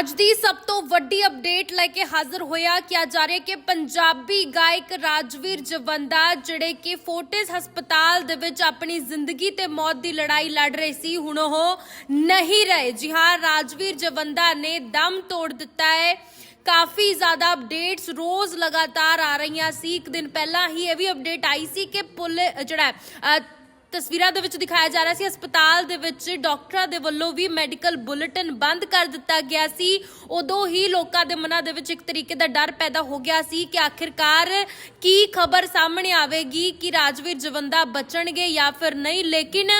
ਅੱਜ ਦੀ ਸਭ ਤੋਂ ਵੱਡੀ ਅਪਡੇਟ ਲੈ ਕੇ ਹਾਜ਼ਰ ਹੋਇਆ ਕਿਹਾ ਜਾ ਰਿਹਾ ਕਿ ਪੰਜਾਬੀ ਗਾਇਕ ਰਾਜਵੀਰ ਜਵੰਦਾ, ਜਿਹੜੇ ਕਿ ਫੋਰਟਿਸ ਹਸਪਤਾਲ ਦੇ ਵਿੱਚ ਆਪਣੀ ਜ਼ਿੰਦਗੀ ਤੇ ਮੌਤ ਦੀ ਲੜਾਈ ਲੜ ਰਹੇ ਸੀ, ਹੁਣ ਉਹ ਨਹੀਂ ਰਹੇ। ਜੀ ਹਾਂ, ਰਾਜਵੀਰ ਜਵੰਦਾ ਨੇ ਦਮ ਤੋੜ ਦਿੱਤਾ ਹੈ। ਕਾਫੀ ਜ਼ਿਆਦਾ ਅਪਡੇਟਸ ਰੋਜ਼ ਲਗਾਤਾਰ ਆ ਰਹੀਆਂ ਸੀ। ਇੱਕ ਦਿਨ ਪਹਿਲਾਂ ਹੀ ਇਹ ਵੀ ਅਪਡੇਟ ਆਈ ਸੀ ਕਿ ਪੁਲ ਜਿਹੜਾ ਤਸਵੀਰਾਂ ਦੇ ਵਿੱਚ ਦਿਖਾਇਆ ਜਾ ਰਿਹਾ ਸੀ, ਹਸਪਤਾਲ ਦੇ ਵਿੱਚ ਡਾਕਟਰਾਂ ਦੇ ਵੱਲੋਂ ਵੀ ਮੈਡੀਕਲ ਬੁਲੇਟਿਨ ਬੰਦ ਕਰ ਦਿੱਤਾ ਗਿਆ ਸੀ। ਉਦੋਂ ਹੀ ਲੋਕਾਂ ਦੇ ਮਨਾਂ ਦੇ ਵਿੱਚ ਇੱਕ ਤਰੀਕੇ ਦਾ ਡਰ ਪੈਦਾ ਹੋ ਗਿਆ ਸੀ ਕਿ ਆਖਿਰਕਾਰ ਕੀ ਖਬਰ ਸਾਹਮਣੇ ਆਵੇਗੀ, ਕਿ ਰਾਜਵੀਰ ਜਵੰਦਾ ਬਚਣਗੇ ਜਾਂ ਫਿਰ ਨਹੀਂ। ਲੇਕਿਨ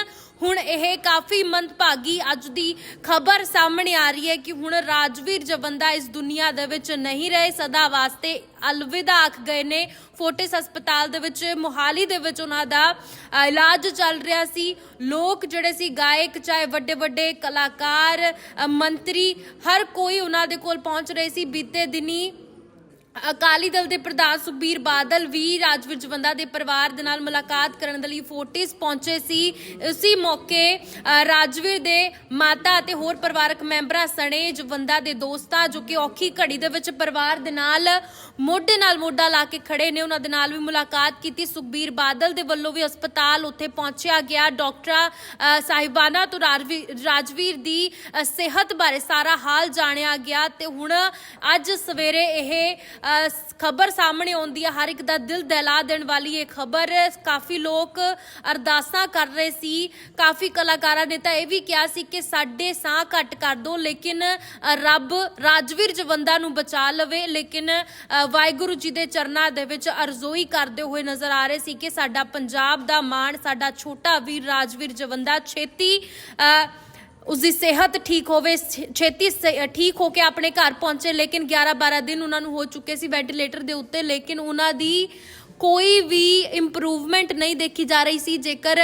ਹੁਣ ਇਹ ਕਾਫੀ ਮੰਦਭਾਗੀ ਅੱਜ ਦੀ ਖਬਰ ਸਾਹਮਣੇ ਆ ਰਹੀ ਹੈ ਕਿ ਹੁਣ ਰਾਜਵੀਰ ਜਵੰਦਾ ਇਸ ਦੁਨੀਆ ਦੇ ਵਿੱਚ ਨਹੀਂ ਰਹੇ, ਸਦਾ ਵਾਸਤੇ ਅਲਵਿਦਾ ਆਖ ਗਏ ਨੇ। ਫੋਟਿਸ ਹਸਪਤਾਲ ਦੇ ਵਿੱਚ, ਮੁਹਾਲੀ ਦੇ ਵਿੱਚ ਉਹਨਾਂ ਦਾ ਇਲਾਜ ਚੱਲ ਰਿਹਾ ਸੀ। ਲੋਕ ਜਿਹੜੇ ਸੀ, ਗਾਇਕ ਚਾਹੇ ਵੱਡੇ ਵੱਡੇ ਕਲਾਕਾਰ ਮੰਤਰੀ, ਹਰ ਕੋਈ ਉਹਨਾਂ ਦੇ ਕੋਲ ਪਹੁੰਚ ਰਹੇ ਸੀ। ਬੀਤੇ ਦਿਨੀ ਅਕਾਲੀ ਦਲ ਦੇ ਪ੍ਰਧਾਨ ਸੁਖਬੀਰ ਬਾਦਲ ਵੀ ਰਾਜਵੀਰ ਜਵੰਦਾ ਦੇ ਪਰਿਵਾਰ ਦੇ ਨਾਲ ਮੁਲਾਕਾਤ ਕਰਨ ਦੇ ਲਈ ਫੋਰਟਿਸ ਪਹੁੰਚੇ ਸੀ। ਇਸੇ ਮੌਕੇ ਰਾਜਵੀਰ ਦੇ ਮਾਤਾ ਅਤੇ ਹੋਰ ਪਰਿਵਾਰਕ ਮੈਂਬਰਾਂ ਸਣੇ ਜਵੰਦਾ ਦੇ ਦੋਸਤਾਂ ਜੋ ਕਿ ਔਖੀ ਘੜੀ ਦੇ ਵਿੱਚ ਪਰਿਵਾਰ ਦੇ ਨਾਲ ਮੋਢੇ ਨਾਲ ਮੋਢਾ ਲਾ ਕੇ ਖੜੇ ਨੇ ਉਹਨਾਂ ਦੇ ਨਾਲ ਵੀ ਮੁਲਾਕਾਤ ਕੀਤੀ। ਸੁਖਬੀਰ ਬਾਦਲ ਦੇ ਵੱਲੋਂ ਵੀ ਹਸਪਤਾਲ ਉੱਥੇ ਪਹੁੰਚਿਆ ਗਿਆ। ਡਾਕਟਰਾਂ ਅ, ਸਾਹਿਬਾਨਾਂ ਤੋਂ ਰਾਜਵੀਰ ਰਾਜਵੀਰ ਦੀ ਸਿਹਤ ਬਾਰੇ ਸਾਰਾ ਹਾਲ ਜਾਣਿਆ ਗਿਆ ਤੇ ਹੁਣ ਅੱਜ ਸਵੇਰੇ ਇਹ ਖਬਰ ਸਾਹਮਣੇ ਆਉਂਦੀ ਹੈ ਹਰ ਇੱਕ ਦਾ ਦਿਲ ਦਹਿਲਾ ਦੇਣ ਵਾਲੀ ਇਹ ਖਬਰ। ਕਾਫੀ ਲੋਕ ਅਰਦਾਸਾਂ ਕਰ ਰਹੇ ਸੀ, ਕਾਫੀ ਕਲਾਕਾਰਾਂ ਨੇ ਤਾਂ ਇਹ ਵੀ ਕਿਹਾ ਸੀ ਕਿ ਸਾਡੇ ਸਾਹ ਘੱਟ ਕਰ ਦਿਓ ਲੇਕਿਨ ਰੱਬ ਰਾਜਵੀਰ ਜਵੰਦਾ ਨੂੰ ਬਚਾ ਲਵੇ, ਲੇਕਿਨ ਵਾਹਿਗੁਰੂ ਜੀ ਦੇ ਚਰਨਾਂ ਦੇ ਵਿੱਚ ਅਰਜ਼ੋਈ ਕਰਦੇ ਹੋਏ ਨਜ਼ਰ ਆ ਰਹੇ ਸੀ ਕਿ ਸਾਡਾ ਪੰਜਾਬ ਦਾ ਮਾਣ, ਸਾਡਾ ਛੋਟਾ ਵੀਰ ਰਾਜਵੀਰ ਜਵੰਦਾ ਛੇਤੀ ਅ, ਉਸਦੀ ਸਿਹਤ ਠੀਕ ਹੋਵੇ ਛੇ- ਛੇਤੀ ਸ- ਠੀਕ ਹੋ ਕੇ ਆਪਣੇ ਘਰ ਪਹੁੰਚੇ ਲੇਕਿਨ 11 12 ਦਿਨ ਉਹਨਾਂ ਨੂੰ ਹੋ ਚੁੱਕੇ ਸੀ ਵੈਂਟੀਲੇਟਰ ਦੇ ਉੱਤੇ ਲੇਕਿਨ ਉਹਨਾਂ ਦੀ ਕੋਈ ਵੀ ਇੰਪਰੂਵਮੈਂਟ ਨਹੀਂ ਦੇਖੀ ਜਾ ਰਹੀ ਸੀ। ਜੇਕਰ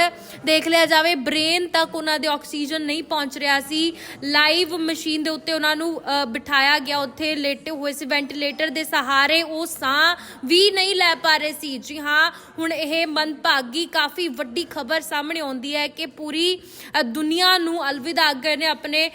ਦੇਖ ਲਿਆ ਜਾਵੇ ਬ੍ਰੇਨ ਤੱਕ ਉਹਨਾਂ ਦੇ ਆਕਸੀਜਨ ਨਹੀਂ ਪਹੁੰਚ ਰਿਹਾ ਸੀ। ਲਾਈਵ ਮਸ਼ੀਨ ਦੇ ਉੱਤੇ ਉਹਨਾਂ ਨੂੰ ਬਿਠਾਇਆ ਗਿਆ। ਉੱਥੇ ਲੇਟੇ ਹੋਏ ਸੀ। ਵੈਂਟੀਲੇਟਰ ਦੇ ਸਹਾਰੇ ਉਹ ਸਾਹ ਵੀ ਨਹੀਂ ਲੈ ਪਾ ਰਹੇ ਸੀ। ਜੀ ਹਾਂ, ਹੁਣ ਇਹ ਮੰਦਭਾਗੀ ਕਾਫੀ ਵੱਡੀ ਖਬਰ ਸਾਹਮਣੇ ਆਉਂਦੀ ਹੈ ਕਿ ਪੂਰੀ ਦੁਨੀਆ ਨੂੰ ਅਲਵਿਦਾ ਗਏ ਨੇ। ਆਪਣੇ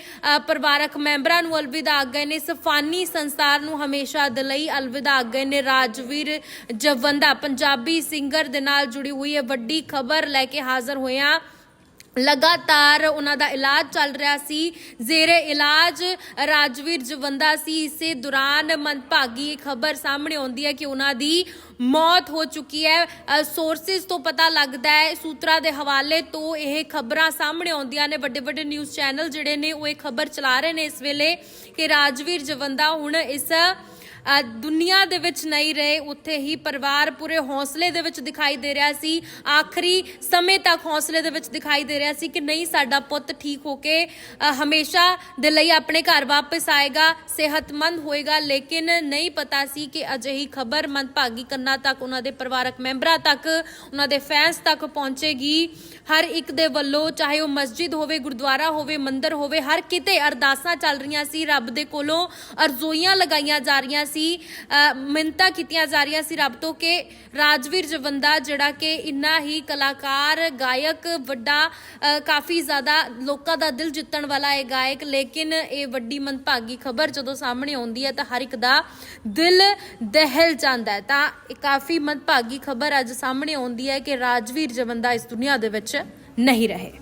ਪਰਿਵਾਰਕ ਮੈਂਬਰਾਂ ਨੂੰ ਅਲਵਿਦਾ ਆਖ ਗਏ ਨੇ। ਸਫਾਨੀ ਸੰਸਾਰ ਨੂੰ ਹਮੇਸ਼ਾ ਦੇ ਲਈ ਅਲਵਿਦਾ ਆਖ ਗਏ ਨੇ। ਰਾਜਵੀਰ ਜਵੰਦਾ ਪੰਜਾਬੀ ਸਿੰਗਰ ਦੇ ਨਾਲ ਜੁੜੀ ਹੋਈ ਹੈ ਵੱਡੀ ਖਬਰ ਲੈ ਕੇ ਹਾਜ਼ਰ ਹੋਇਆ। ਲਗਾਤਾਰ ਉਹਨਾਂ ਦਾ ਇਲਾਜ ਚੱਲ ਰਿਹਾ ਸੀ। ਜ਼ੇਰੇ ਇਲਾਜ ਰਾਜਵੀਰ ਜਵੰਦਾ ਸੀ। ਇਸੇ ਦੌਰਾਨ ਮੰਦਭਾਗੀ ਖਬਰ ਸਾਹਮਣੇ ਆਉਂਦੀ ਹੈ ਕਿ ਉਹਨਾਂ ਦੀ ਮੌਤ ਹੋ ਚੁੱਕੀ ਹੈ। ਸੋਰਸਿਸ ਤੋਂ ਪਤਾ ਲੱਗਦਾ ਹੈ, ਸੂਤਰਾਂ ਦੇ ਹਵਾਲੇ ਤੋਂ ਇਹ ਖਬਰਾਂ ਸਾਹਮਣੇ ਆਉਂਦੀਆਂ ਨੇ। ਵੱਡੇ ਵੱਡੇ ਨਿਊਜ਼ ਚੈਨਲ ਜਿਹੜੇ ਨੇ ਉਹ ਇਹ ਖਬਰ ਚਲਾ ਰਹੇ ਨੇ ਇਸ ਵੇਲੇ ਕਿ ਰਾਜਵੀਰ ਜਵੰਦਾ ਹੁਣ ਇਸ ਦੁਨੀਆ ਦੇ ਵਿੱਚ ਨਹੀਂ ਰਹੇ, ਉੱਥੇ ਹੀ ਪਰਿਵਾਰ ਪੂਰੇ ਹੌਸਲੇ ਦੇ ਵਿੱਚ ਦਿਖਾਈ ਦੇ ਰਿਹਾ ਸੀ। ਆਖਰੀ ਸਮੇਂ ਤੱਕ ਹੌਸਲੇ ਦੇ ਵਿੱਚ ਦਿਖਾਈ ਦੇ ਰਿਹਾ ਸੀ ਕਿ ਨਹੀਂ, ਸਾਡਾ ਪੁੱਤ ਠੀਕ ਹੋ ਕੇ ਹਮੇਸ਼ਾ ਦੇ ਲਈ ਆਪਣੇ ਘਰ ਵਾਪਸ ਆਏਗਾ, ਸਿਹਤਮੰਦ ਹੋਏਗਾ। ਲੇਕਿਨ ਨਹੀਂ ਪਤਾ ਸੀ ਕਿ ਅਜਿਹੀ ਖਬਰ ਮੰਦਭਾਗੀ ਕੰਨਾਂ ਤੱਕ, ਉਹਨਾਂ ਦੇ ਪਰਿਵਾਰਕ ਮੈਂਬਰਾਂ ਤੱਕ, ਉਹਨਾਂ ਦੇ ਫੈਨਸ ਤੱਕ ਪਹੁੰਚੇਗੀ। ਹਰ ਇੱਕ ਦੇ ਵੱਲੋਂ, ਚਾਹੇ ਉਹ ਮਸਜਿਦ ਹੋਵੇ, ਗੁਰਦੁਆਰਾ ਹੋਵੇ, ਮੰਦਿਰ ਹੋਵੇ, ਹਰ ਕਿਤੇ ਅਰਦਾਸਾਂ ਚੱਲ ਰਹੀਆਂ ਸੀ। ਰੱਬ ਦੇ ਕੋਲੋਂ ਅਰਜ਼ੋਈਆਂ ਲਗਾਈਆਂ ਜਾ ਰਹੀਆਂ ਸੀ ਅ, ਕੀਤੀਆਂ ਜਾ ਰਹੀਆਂ ਸੀ ਰੱਬ ਤੋਂ ਕਿ ਰਾਜਵੀਰ ਜਵੰਦਾ ਜਿਹੜਾ ਕਿ ਇੰਨਾ ਹੀ ਕਲਾਕਾਰ ਗਾਇਕ ਵੱਡਾ ਕਾਫੀ ਜ਼ਿਆਦਾ ਲੋਕਾਂ ਦਾ ਦਿਲ ਜਿੱਤਣ ਵਾਲਾ ਇਹ ਗਾਇਕ ਲੇਕਿਨ ਇਹ ਵੱਡੀ ਮੰਦਭਾਗੀ ਖਬਰ ਜਦੋਂ ਸਾਹਮਣੇ ਆਉਂਦੀ ਹੈ ਤਾਂ ਹਰ ਇੱਕ ਦਾ ਦਿਲ ਦਹਿਲ ਜਾਂਦਾ ਹੈ। ਤਾਂ ਇਹ ਕਾਫੀ ਮੰਦਭਾਗੀ ਖਬਰ ਅੱਜ ਸਾਹਮਣੇ ਆਉਂਦੀ ਹੈ ਕਿ ਰਾਜਵੀਰ ਜਵੰਦਾ ਇਸ ਦੁਨੀਆ ਦੇ ਵਿੱਚ ਨਹੀਂ ਰਹੇ।